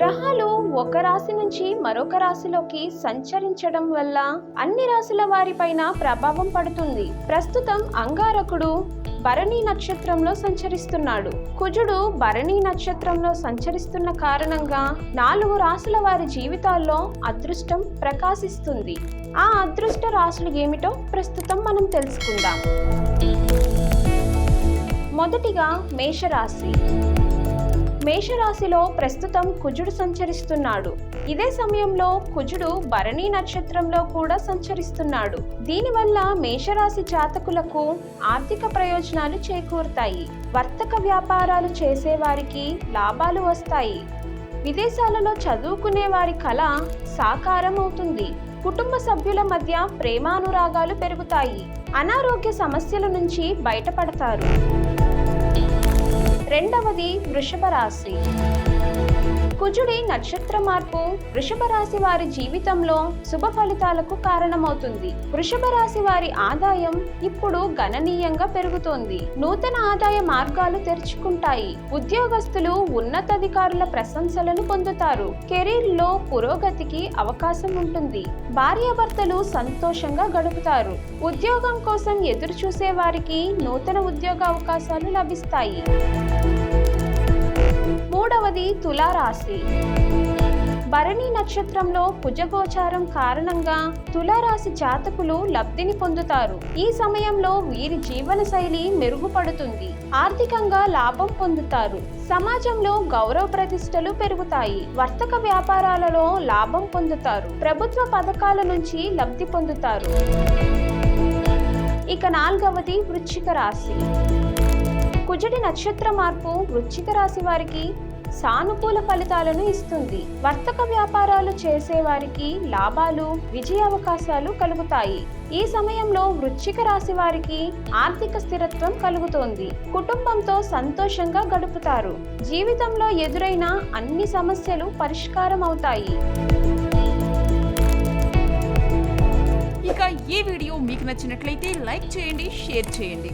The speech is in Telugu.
గ్రహాలు ఒక రాశి నుంచి మరొక రాశిలోకి సంచరించడం వల్ల అన్ని రాశుల వారిపైన ప్రభావం పడుతుంది. ప్రస్తుతం అంగారకుడు భరణి నక్షత్రంలో సంచరిస్తున్నాడు. కుజుడు భరణి నక్షత్రంలో సంచరిస్తున్న కారణంగా నాలుగు రాశుల వారి జీవితాల్లో అదృష్టం ప్రకాశిస్తుంది. ఆ అదృష్ట రాశులు ఏమిటో ప్రస్తుతం మనం తెలుసుకుందాం. మొదటిగా మేషరాశి. మేషరాశిలో ప్రస్తుతం కుజుడు సంచరిస్తున్నాడు. ఇదే సమయంలో కుజుడు భరణి నక్షత్రంలో కూడా సంచరిస్తున్నాడు. దీనివల్ల మేషరాశి జాతకులకు ఆర్థిక ప్రయోజనాలు చేకూరుతాయి. వర్తక వ్యాపారాలు చేసేవారికి లాభాలు వస్తాయి. విదేశాలలో చదువుకునే వారి కళ సాకారం అవుతుంది. కుటుంబ సభ్యుల మధ్య ప్రేమానురాగాలు పెరుగుతాయి. అనారోగ్య సమస్యల నుంచి బయటపడతారు. రెండవది వృషభ రాశి. కుజుడి నక్షత్ర మార్పు వృషభ రాశి వారి జీవితంలో శుభ ఫలితాలకు కారణమవుతుంది. వృషభ రాశి వారి ఆదాయం ఇప్పుడు గణనీయంగా పెరుగుతోంది. నూతన ఆదాయ మార్గాలు తెరుచుకుంటాయి. ఉద్యోగస్తులు ఉన్నతాధికారుల ప్రశంసలను పొందుతారు. కెరీర్లో పురోగతికి అవకాశం ఉంటుంది. భార్యాభర్తలు సంతోషంగా గడుపుతారు. ఉద్యోగం కోసం ఎదురు చూసే వారికి నూతన ఉద్యోగ అవకాశాలు లభిస్తాయి. తులారాశి భరణి నక్షత్రంలో కుజగోచారం కారణంగా తులారాశి జాతకులు లబ్ధిని పొందుతారు. ఈ సమయంలో వీరి జీవన శైలి మెరుగుపడుతుంది. ఆర్థికంగా లాభం పొందుతారు. సమాజంలో గౌరవ ప్రతిష్టలు పెరుగుతాయి. వర్తక వ్యాపారాలలో లాభం పొందుతారు. ప్రభుత్వ పథకాల నుంచి లబ్ధి పొందుతారు. ఇక నాలుగవది వృశ్చిక రాశి. కుజుడి నక్షత్ర మార్పు వృశ్చిక రాశి వారికి సానుకూల ఫలితాలను ఇస్తుంది. వర్తక వ్యాపారాలు చేసే వారికి లాభాలు విజయ అవకాశాలు కలుగుతాయి. ఈ సమయంలో వృశ్చిక రాశి వారికి ఆర్థిక స్థిరత్వం కలుగుతోంది. కుటుంబంతో సంతోషంగా గడుపుతారు. జీవితంలో ఎదురైన అన్ని సమస్యలు పరిష్కారం అవుతాయి. ఇక ఈ వీడియో మీకు నచ్చినట్లయితే లైక్ చేయండి షేర్ చేయండి.